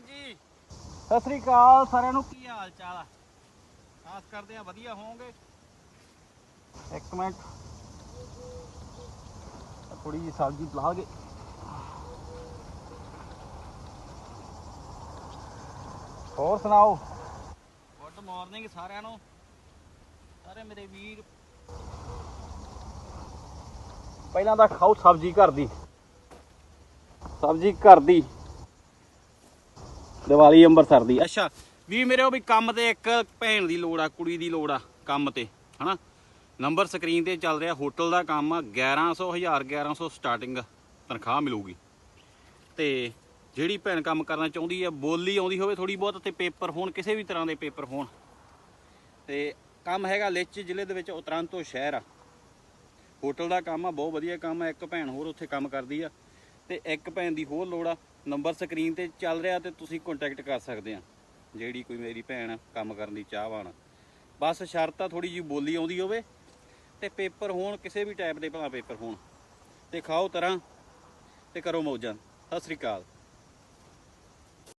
ਹਾਂਜੀ। ਸਤਿ ਸ੍ਰੀ ਅਕਾਲ ਸਾਰਿਆਂ ਨੂੰ। ਕੀ ਹਾਲ ਚਾਲ ਆ? ਆਸ ਕਰਦੇ ਆ ਵਧੀਆ ਹੋਵੋਗੇ। ਇੱਕ ਮਿੰਟ। ਥੋੜੀ ਜਿਹੀ ਸਬਜ਼ੀ ਲਾ ਕੇ। ਹੋਰ ਸੁਣਾਓ? ਗੁੱਡ ਮਾਰਨਿੰਗ ਸਾਰਿਆਂ ਨੂੰ। ਸਾਰੇ ਮੇਰੇ ਵੀਰ। ਪਹਿਲਾਂ ਤਾਂ ਖਾਓ ਸਬਜ਼ੀ ਘਰ ਦੀ। ਸਬਜ਼ੀ ਘਰ ਦੀ। ਦੀਵਾਲੀ ਅੰਮ੍ਰਿਤਸਰ ਦੀ ਅੱਛਾ, ਵੀ ਮੇਰੇ ਉਹ ਵੀ ਕੰਮ ਤੇ ਇੱਕ ਭੈਣ ਦੀ ਲੋੜ ਆ, ਕੁੜੀ ਦੀ ਲੋੜ ਆ ਕੰਮ ਤੇ, ਹਨਾ? ਨੰਬਰ ਸਕਰੀਨ ਤੇ ਚੱਲ ਰਿਹਾ ਹੋਟਲ ਦਾ ਕੰਮ ਆ 1100 1100 ਸਟਾਰਟਿੰਗ ਤਨਖਾਹ ਮਿਲੂਗੀ। ਤੇ ਜਿਹੜੀ ਭੈਣ ਕੰਮ ਕਰਨਾ ਚਾਹੁੰਦੀ ਆ, ਬੋਲੀ ਆਉਂਦੀ ਹੋਵੇ ਥੋੜੀ ਬਹੁਤ, ਤੇ ਪੇਪਰ ਹੋਣ, ਕਿਸੇ ਵੀ ਤਰ੍ਹਾਂ ਦੇ ਪੇਪਰ ਹੋਣ। ਤੇ ਕੰਮ ਹੈਗਾ ਲੇਚ ਜ਼ਿਲ੍ਹੇ ਦੇ ਵਿੱਚ, ਉਤਰਾਂਤੋ ਸ਼ਹਿਰ ਆ। ਹੋਟਲ ਦਾ ਕੰਮ ਆ, ਬਹੁਤ ਵਧੀਆ ਕੰਮ ਆ, ਇੱਕ ਭੈਣ ਹੋਰ ਉੱਥੇ ਕੰਮ ਕਰਦੀ ਆ। ਤੇ ਇੱਕ ਭੈਣ ਦੀ ਹੋਰ ਲੋੜ ਆ, ਨੰਬਰ ਸਕਰੀਨ ਤੇ ਚੱਲ ਰਿਹਾ ਤੇ ਤੁਸੀਂ ਕੰਟੈਕਟ ਕਰ ਸਕਦੇ ਆ। ਜਿਹੜੀ ਕੋਈ ਮੇਰੀ ਭੈਣ ਕੰਮ ਕਰਨ ਦੀ ਚਾਹਵਾਨ। ਬਸ ਸ਼ਰਤ ਆ ਥੋੜੀ ਜਿਹੀ ਬੋਲੀ ਆਉਂਦੀ ਹੋਵੇ ਤੇ ਪੇਪਰ ਹੋਣ, ਕਿਸੇ ਵੀ ਟਾਈਪ ਦੇ ਭਲਾ ਪੇਪਰ ਹੋਣ। ਤੇ ਖਾਓ ਤਰ੍ਹਾਂ ਤੇ ਕਰੋ ਮੌਜਾਂ। ਸਤਿ ਸ੍ਰੀ ਅਕਾਲ।